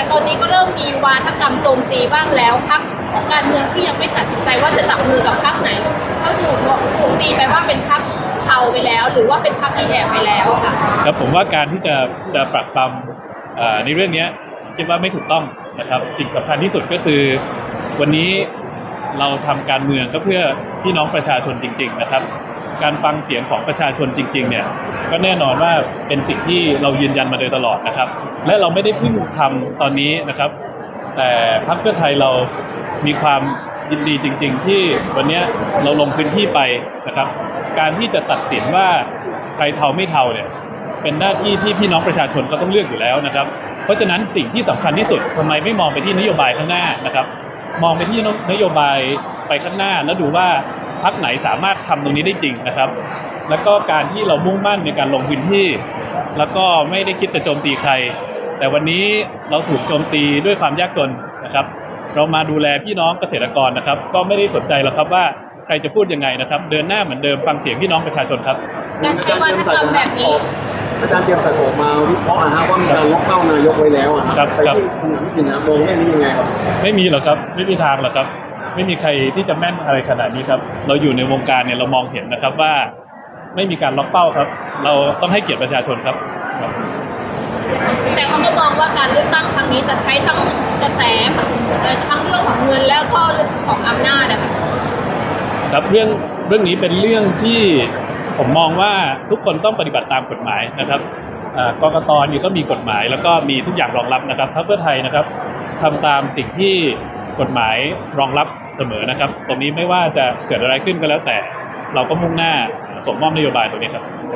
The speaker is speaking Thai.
แต่ตอนนี้ก็เริ่มมีวาทกรรมโจมตีบ้างแล้วพักการเมืองที่ยังไม่ตัดสินใจว่าจะจับมือกับพักไหนก็ถูกถูกตีไปว่าเป็นพักเทาไปแล้ว หรือว่าเป็นพักที่แอบไปแล้วค่ะครับผมว่าการที่จะจะปรับปรำในเรื่องนี้คิดว่าไม่ถูกต้องนะครับสิ่งสำคัญที่สุดก็คือ วันนี้เราทำการเมืองก็เพื่อพี่น้องประชาชนจริง ๆ นะครับ การฟังเสียงของประชาชนจริง ๆ เนี่ย ก็แน่นอนว่าเป็นสิ่งที่เรายืนยันมาโดยตลอดนะครับ และเราไม่ได้เพิ่งทำตอนนี้นะครับ แต่พรรคเพื่อไทยเรามีความยินดีจริง ๆ ที่วันนี้เราลงพื้นที่ไปนะครับ การที่จะตัดสินว่าใครเทาไม่เทาเนี่ยเป็นหน้าที่ที่พี่น้องประชาชนก็ต้องเลือกอยู่แล้วนะครับ เพราะฉะนั้นสิ่งที่สำคัญที่สุดทำไมไม่มองไปที่นโยบายข้างหน้านะครับ มองไปที่นโยบายไปข้างหน้าแล้วดูว่าพรรคไหนสามารถทำตรงนี้ได้จริงนะครับ แล้วก็การที่เรามุ่งมั่นในการลงพื้นที่ แล้วก็ไม่ได้คิดจะโจมตีใคร แต่วันนี้เราถูกโจมตีด้วยความยากจนนะครับ เรามาดูแลพี่น้องเกษตรกรนะครับ ก็ไม่ได้สนใจหรอกครับว่าใครจะพูดยังไงนะครับ เดินหน้าเหมือนเดิมฟังเสียงพี่น้องประชาชนครับการใช้วาทกรรมแบบนี้อาจารย์เตรียมสัตว์ออกมาวิเคราะห์นะฮะว่ามีการล็อกเป้านายกไว้แล้วอะครับไปครับที่คุณอนุทินนะมองเรื่องนี้ยังไงครับ ไม่มีหรอกครับไม่มีทางหรอกครับ ไม่มีใครที่จะแม่นอะไรขนาดนี้ครับ เราอยู่ในวงการเนี่ยเรามองเห็นนะครับว่า ไม่มีการล็อกเป้าครับ เราต้องให้เกียรติประชาชนครับครับแต่เขาก็มองว่าการเลือกตั้งครั้งนี้จะใช้ทั้งกระแสเอ่อทั้งเรื่องของเงินแล้วก็เรื่องของอำนาจอะค่ะครับเรื่องเรื่องนี้เป็นเรื่องที่ผมมองว่าทุกคนต้องปฏิบัติตามกฎหมายนะครับอ่ากกตนี่ก็มีกฎหมาย แล้วก็มีทุกอย่างรองรับนะครับพรรคเพื่อไทยนะครับทำตามสิ่งที่กฎหมายรองรับเสมอนะครับ ตรงนี้ไม่ว่าจะเกิดอะไรขึ้นก็แล้วแต่ เราก็มุ่งหน้า ส่งมอบนโยบายตรงนี้ครับ